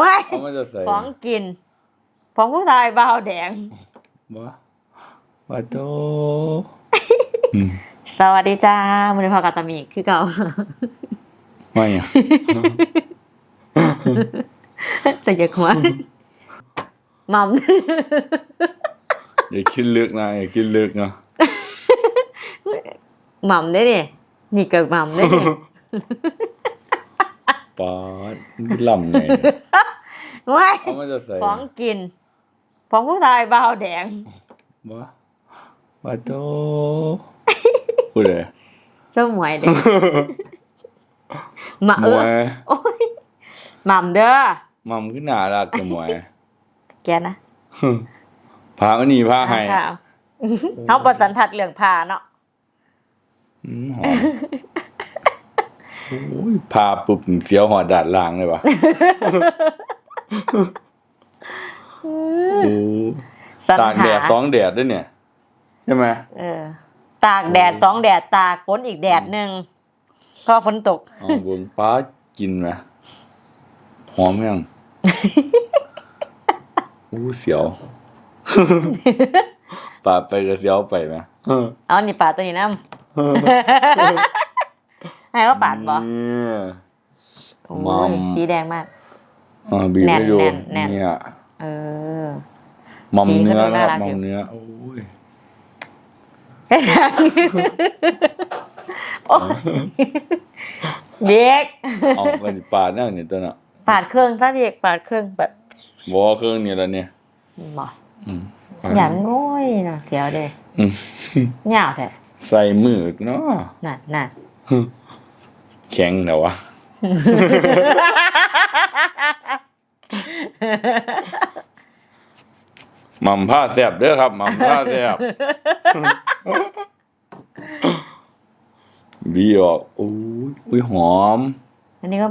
ว้ายเอามาจะใส่ของกิน ของผู้ชายเบาวแดงบ่ว่าโตอืมสวัสดีจ้ามือพอกาตามีคือเก่าไม่อะแต่อย่าหัวมัมอย่าคิดลึกนะอย่าคิดลึกนะมัมได้ดินี่เกิดมัมได้ดิ ป๊าดมันล่ำไงว้ายเอามาจะใส่ของกิน ของผู้ชายเบาวแดงบ่ว่าโตพูดเลยเจ้าหมวยเด็กมาหมเอวอยโอ้ยมัมเด้อมัมขึ้นหนารักกับหมวยแกนะพามันนี่พาให้ข่าวเขาประสันทัดเรื่องพาเนาะอืมหอมโอ้ยพาปุ๊บเสียวหอดดาดล่างเลยว่ะโอ้สัญตากแดดหาสองแดดด้วยเนี่ย ใช่ไหมเออ ตากแดดสองแดดตากฝนอีกแดดหนึ่งพอฝนตกเอาบนป้ากินไหมหอมยังอู้เสียวปาดไปก็เสียวไปไหมเอานี่ปาดตัวนี้น้ำ ให้เขาปาดบ่เนี่ยโอ้มัยมสีแดงมากอ่าบีบแน่นให้ดูแน่นแน่นเนี่ยเออมัมดีเนื้อก็ดูนะน่าครับรักมัอยู่มเนื้อโอ้ยโอ้ยเด็กเอาไปปาดนั่นนี่ตัวน่ะปาดเครื่องซะเด็กปาดเครื่องแบบบอเครื่องนี่ละเนี่ยบ่อืมอย่างน้อยน่ะเสียวเด้อืมเหงาแท้ใส่มือเนาะนั่นนั่น แข็งแต่วะ หม่ำผ้าแซบเด้อครับ หม่ำผ้าแซบบีออกอุ้ยอุ้ยหอม อันนี้ก็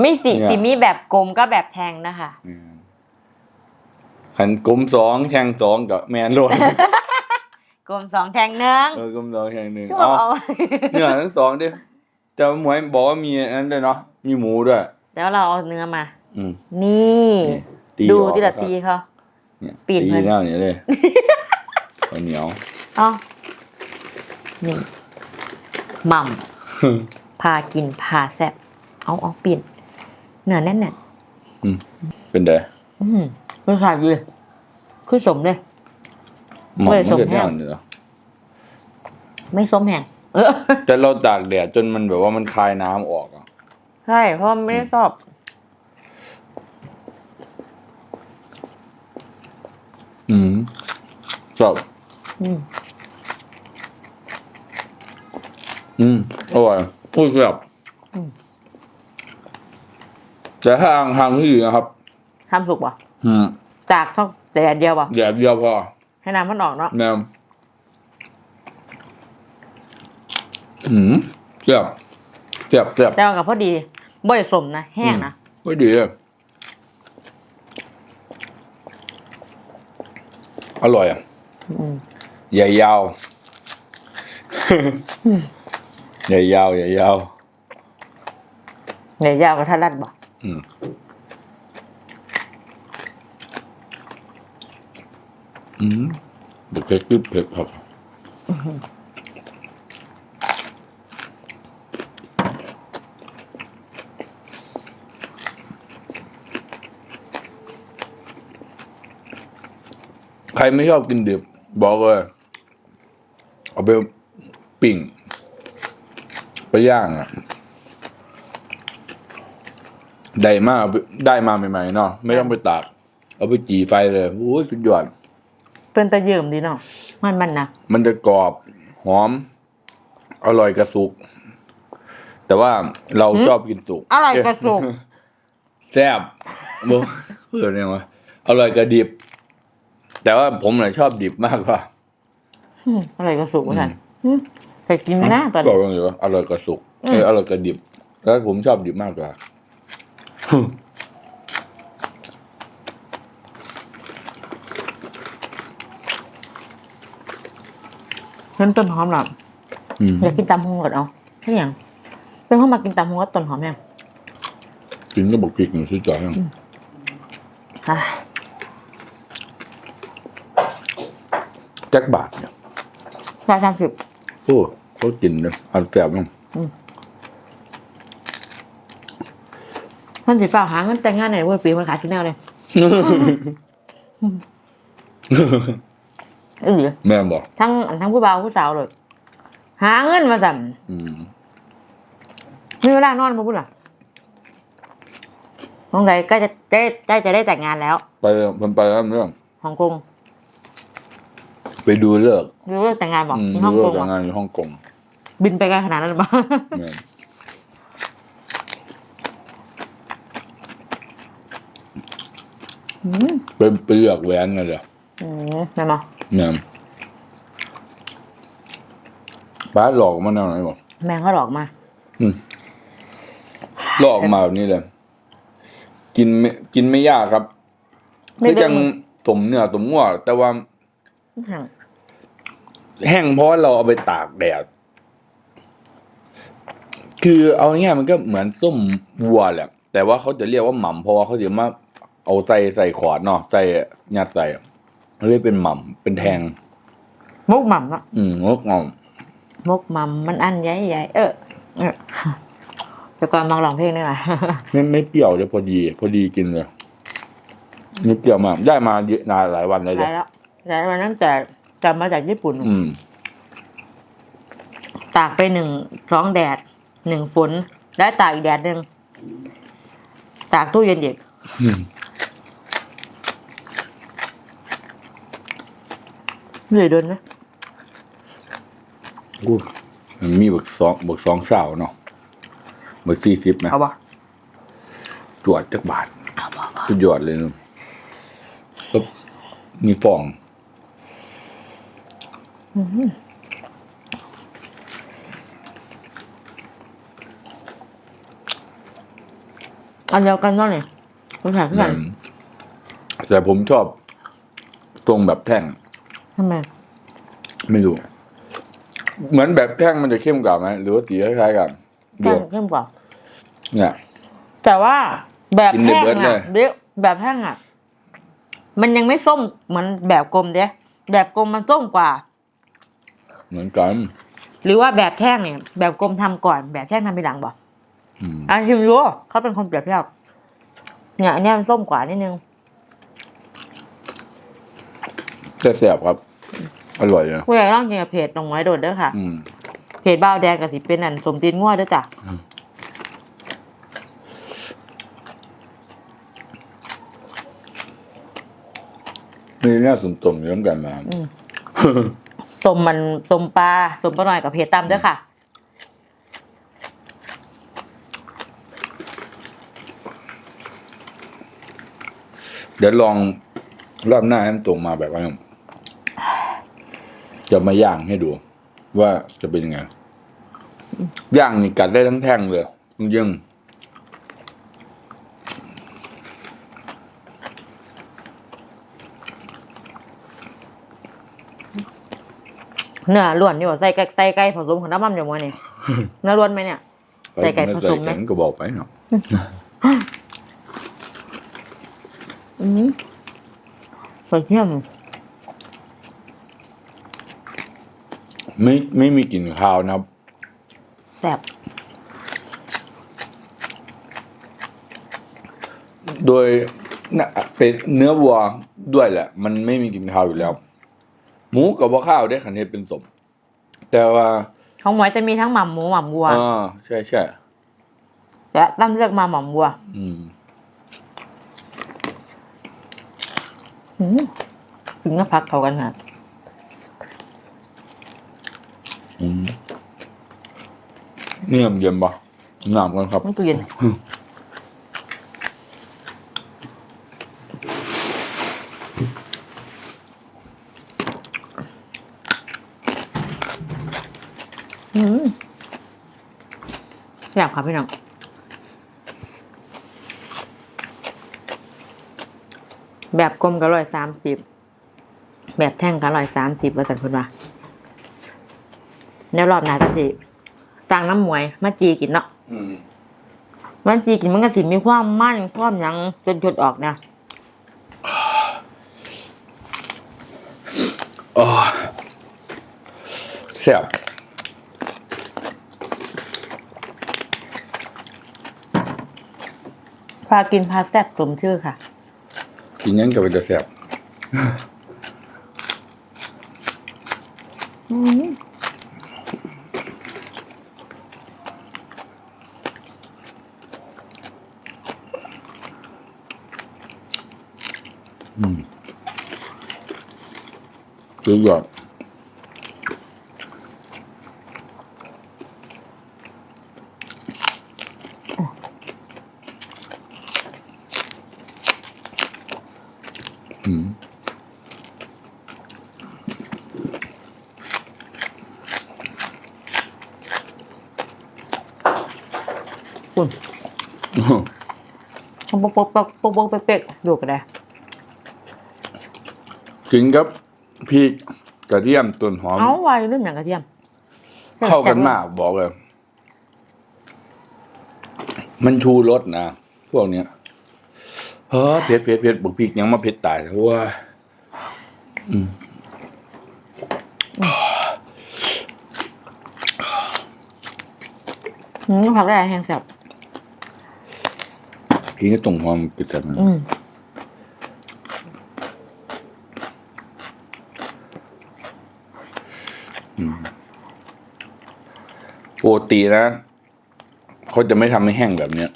ไม่สีเนี่ยสีมีแบบกลมก็แบบแทงนะคะขันกลมสองแทงสองกับแมนโลด กลมสองแทงหนึ่งเออกลมสองแทงหนึ่งก็เอาเอา เนื้อทั้งสองดิ แต่หมวยบอกว่ามีอันนั้นด้วยเนาะมีหมูด้วย แล้วเราเอาเนื้อมา อืมนี่ นี่ตีดูออกที่ละครับตีเขา เนี่ยปีนตีเพิ่นหน้าเนี่ยเลยข้าวเหนียว เอานี่หม่ำพากินพาแซ่บเอาเอาปิ่นเนื้อแน่นน่ะเป็นไงอืมรสชาติดีคือสมเลย หมอกเว้ยมันสมเกิดแห้แน่งนเหรอไม่ส้มแห้งเออ แต่เราตากแดดจนมันแบบว่ามันคายน้ำออกอะใช่ เพราะมันไม่ได้ชอบ อืมชอบอืม อืมอร่อยพูดแซ่บอืม แต่ถ้าทางทางที่ดีนะครับ ทำสุกป่ะอืม จากเท่าแต่เดียวป่ะแดดเดียวพอให้น้ำมันออกเนาะ แนม อืมแซ่บแซ่บแซ่บแต่ว่ากับพอดีบ่อยสมนะแห้งนะไม่ดีอะอร่อยอะอืมใหญ่ยาว ใหญ่ยาวใหญ่ยาวเดี๋ยวยาวกับทัดรัดบ่อืมอืมเดี๋ยวเผ็ดปึ๊บเผ็ดครับใค รไม่ชอบกินดิบ บอกเลย เอาไปปิ่ง ไปย่างอะ ได้มาเอาไปได้มาใหม่ๆเนาะไม่ต้องไปตาก เอาไปจีไฟเลยโอ้ยสุดยอดเป็นตะเยิ่มดีเนาะมันมันนะมันจะกรอบหอม อร่อยกระสุก แต่ว่าเราชอบกินสุกอร่อยกระสุกแซ่บบ่เพื่อนยังวะอร่อยกระดิบ แต่ว่าผมน่ะชอบดิบมากกว่าอืมอร่อยกระสุกเหมือนกันอืมแต่กินไม่นะตอน บอนี้กว่าไงวะอร่อยกระสุกอืม เอออร่อยกระดิบ แล้วผมชอบดิบมากกว่าเห็นต้นหอมหรออืมอยากกินตำฮงก่อนเอาใช่ยังเป็นเข้ามากินตำฮงก็ต้นหอมยังกินก็บอกพริกหนึ่งซื้อจ่อยยังอะ จ็คบาทเนี่ยร้อยสามสิบ โอ้เขากินเลยอันแซ่บมั้งมันสิฝ่ากหาเงินแต่งงานไหนเว้ยปีมันขายที่แนวเลยเออแม่บอกทั้งทั้งผู้บ่าวผู้สาวเลย หาเงินมาสั่อืมมีเวลานอนมาพูดล่ะน้องใดใกล้จะใกล้ใกล้จะได้แต่งงานแล้ว ไปเพิ่นไปแล้วเรื่องฮ่องกง ไปดูเลิกษ์รู้เรื่องแต่งงานบอกอืมที่ดูฮ่องเลิกกงษ์แต่เหรองานอยู่ฮ่องกงบินไปไกลขนาดนั้นหรือเปล่าแม่นไปไปเลือกแหวนกันเลยอืมนั่นมาแม่นป้าหลอกมาแนวไหนบอกแมงก็หลอกมา หลอกมาแบบนี้เลย กินไม่กินไม่ยากครับไม่คือเรื่จัองงสมเนื้อสมงัวแต่ว่า อืมแห้งเพราะว่าเราเอาไปตากแดด คือเอาง่ายๆมันก็เหมือนส้มวัวแหละ แต่ว่าเขาจะเรียกว่าหม่ำเพราะว่าเขาจะมาเอาใส่ใส่ขวดเนาะใส่ยัดใส่เขาเรียกเป็นหม่ำเป็นแทงมุกหม่ำอะอืมงกงอมมุกหม่ำมันอันใหญ่ๆเออเออแต่ก่อนมองร้องเพลงได้ไหมไม่ไม่เปรี้ยวเลยพอดี พอดีกินเลยไม่เปรี้ยวมากได้มาเยอะนานหลายวันเลยได้เด้แล้ว แต่วันนั้นแต่จำมาจากญี่ปุ่น อืม ตากไปหนึ่งสองแดดหนึ่งฝน แล้วตากอีกแดดหนึ่งตากตู้เย็นอีกอืม เหนื่อยเดินไหมอู้มันมีบักสองบักสองสาวเนาะบักสี่สิบนะเอาปะตรวจจักบาทสุดยอดเลยเนอะก็มีฟอง อันเดียวกันนั่นเลยคุณถ่ายเพื่อนอืมแต่ผมชอบตรงแบบแท่งทำไมไม่รู้ เหมือนแบบแท่งมันจะเข้มกว่าไหมหรือว่าสีคล้ายๆกันแข้ดูงเข้มกว่า เนี่ย แต่ว่าแบบกินได้แห้งเบิดเลอะยเดี๋ยวแบบแห้งอะ มันยังไม่ส้มเหมือนแบบกลมเด้แบบกลมมันส้มกว่า เหมือนกัน หรือว่าแบบแท่งเนี่ย แบบกลมทำก่อนแบบแท่งทำทีหลังบอกอืมอะชิมรู้เขาเป็นคนเปรียบเทียบเนี่ยอันเนี้ยมันส้มกว่านิดนึงแต่แสบครับ อร่อยนะผู้ใหญ่ต้องกินกับเพจตรงไม้โดดเด้อค่ะอืมเพจบ้าวแดงกับสิเป็นอันสมตีนง่วเด้อจ้ะนี่น่าสนตมอยู่น้ำกันมา สมมันสมปลาสมปลาหน่อยกับเพจตำเด้อค่ะ เดี๋ยวลองรอบหน้าให้มันตรงมาแบบว่าจะมาย่างให้ดู ว่าจะเป็นยังไง ย่างนี่กัดได้ทั้งแท่งเลยยัง เนื้อล้วนนี่บอกใส่ไก่ใส่ไก่ผสมกับน้ำมันอย่างวะนี่เนื้อล้วนไหมเนี่ย ใส่ไก่ผสมไหมใส่แข็งก็บอกไปเนาะอืมกระเทียมไม่ไม่มีกลิ่นคาวนะครับแซ่บโดยน่ะเป็นเนื้อวัวด้วยแหละ มันไม่มีกลิ่นคาวอยู่แล้ว หมูกับว่าข้าวได้ขันเทศเป็นสม แต่ว่าของหมวยจะมีทั้งหม่ำหมูหม่ำวัวอ่าใช่ใช่และตั้มเลือกมาหม่ำวัว อืมอืมถึงก็พักเขากันฮะอืมเนี่ยเย็นปะน้ำกันครับไม่ตู้เย็น อืมอยากค่ะพี่น้องแบบกลมก็ร้อยสามสิบแบบแท่งก็ร้อยสามสิบว่าสันคุณว่าแล้วรอบหน้าก็สิสั่งน้ำมวยมาจีกินเนาะมันจีกินมันก็สิมีความมั่นความยังจนจดออกนะแซ่บ พากินพาแซ่บสมชื่อค่ะ กินยังกับเป็นจะแซ่บอืมสุดยอด อืมคุณชมปกปกปกปกปกเป๊กๆดูกันได้กินครับพริกกระเทียมต้นหอม เอาไว้เรื่องอย่างกระเทียม เข้ากันมากบอกเลย มันชูรสนะ พวกเนี้ย เฮ้อเผ็ดเผ็ดเผ็ดบุกพริกยังมาเผ็ดตายเลยว้าอืมอืมผักได้แห้งแซ่บพี่ก็ตรงหอมกินแต่อืมปกตินะเขาจะไม่ทำให้แห้งแบบเนี้ย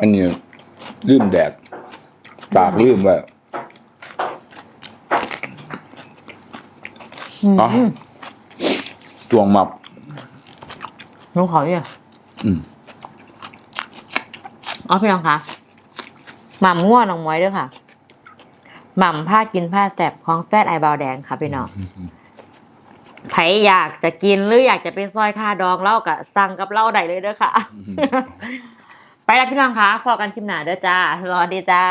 อันนี้ ลืมแดดตากลืมไว้อืมเนาะตวงมับน้องขอเนี่ยอืมอ๋อพี่น้องคะหม่ำง่วน้องมวยด้วยค่ะ หม่ำผ้ากินผ้าแสบของแฟดไอบาวแดงค่ะพี่น้องใครอยากจะกินหรืออยากจะเป็นซอยค่าดองเล่ากับสั่งกับเล่าได้เลยเด้อค่ะไป แล้วพี่น้องคะพอกันชิมหนาเด้อจ้ารอดีจ้า